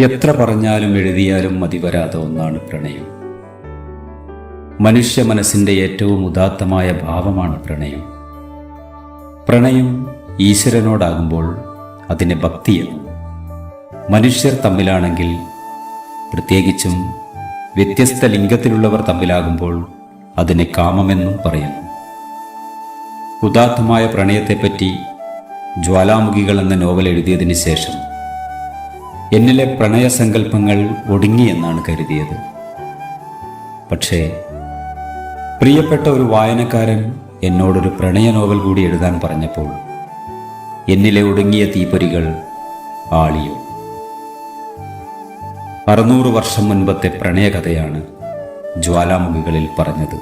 എത്ര പറഞ്ഞാലും എഴുതിയാലും മതി മതിവരാത്ത ഒന്നാണ് പ്രണയം. മനുഷ്യ മനസ്സിന്റെ ഏറ്റവും ഉദാത്തമായ ഭാവമാണ് പ്രണയം. പ്രണയം ഈശ്വരനോടാകുമ്പോൾ അതിനെ ഭക്തിയെന്നും മനുഷ്യർ തമ്മിലാണെങ്കിൽ പ്രത്യേകിച്ചും വ്യത്യസ്ത ലിംഗത്തിലുള്ളവർ തമ്മിലാകുമ്പോൾ അതിനെ കാമമെന്നും പറയുന്നു. ഉദാത്തമായ പ്രണയത്തെപ്പറ്റി ജ്വാലാമുഖികൾ എന്ന നോവൽ എഴുതിയതിനു ശേഷം എന്നിലെ പ്രണയസങ്കല്പങ്ങൾ ഒടുങ്ങിയെന്നാണ് കരുതിയത്. പക്ഷേ പ്രിയപ്പെട്ട ഒരു വായനക്കാരൻ എന്നോടൊരു പ്രണയ നോവൽ കൂടി എഴുതാൻ പറഞ്ഞപ്പോൾ എന്നിലെ ഒടുങ്ങിയ തീപ്പൊരികൾ ആളിയോ. അറുന്നൂറ് വർഷം മുൻപത്തെ പ്രണയകഥയാണ് ജ്വാലാമുഖികളിൽ പറഞ്ഞത്.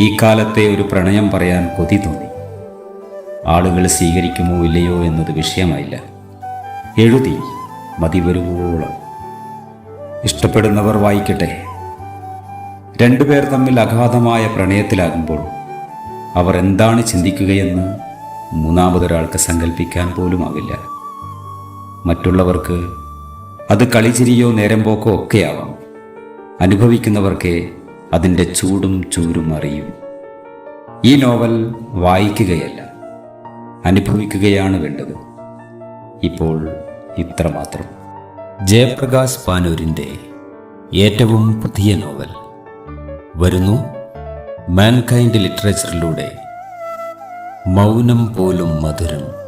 ഈ കാലത്തെ ഒരു പ്രണയം പറയാൻ കൊതി തോന്നി. ആളുകൾ സ്വീകരിക്കുമോ ഇല്ലയോ എന്നത് വിഷയമായില്ല. എഴുതി. മതി വരുവോളം. ഇഷ്ടപ്പെടുന്നവർ വായിക്കട്ടെ. രണ്ടുപേർ തമ്മിൽ അഗാധമായ പ്രണയത്തിലാകുമ്പോൾ അവർ എന്താണ് ചിന്തിക്കുകയെന്ന് മൂന്നാമതൊരാൾക്ക് സങ്കല്പിക്കാൻ പോലുമാവില്ല. മറ്റുള്ളവർക്ക് അത് കളിചിരിയോ നേരം പോക്കോ ഒക്കെയാവാം. അനുഭവിക്കുന്നവർക്ക് അതിന്റെ ചൂടും ചൂരും അറിയും. ഈ നോവൽ വായിക്കുകയല്ല അനുഭവിക്കുകയാണ് വേണ്ടത്. ഇപ്പോൾ ഇത്രമാത്രം. ജയപ്രകാശ് പാനൂരിന്റെ ഏറ്റവും പുതിയ നോവൽ. വരുന്നു മാൻകൈൻഡ് ലിറ്ററേച്ചറിലൂടെ മൗനം പോലും മധുരം.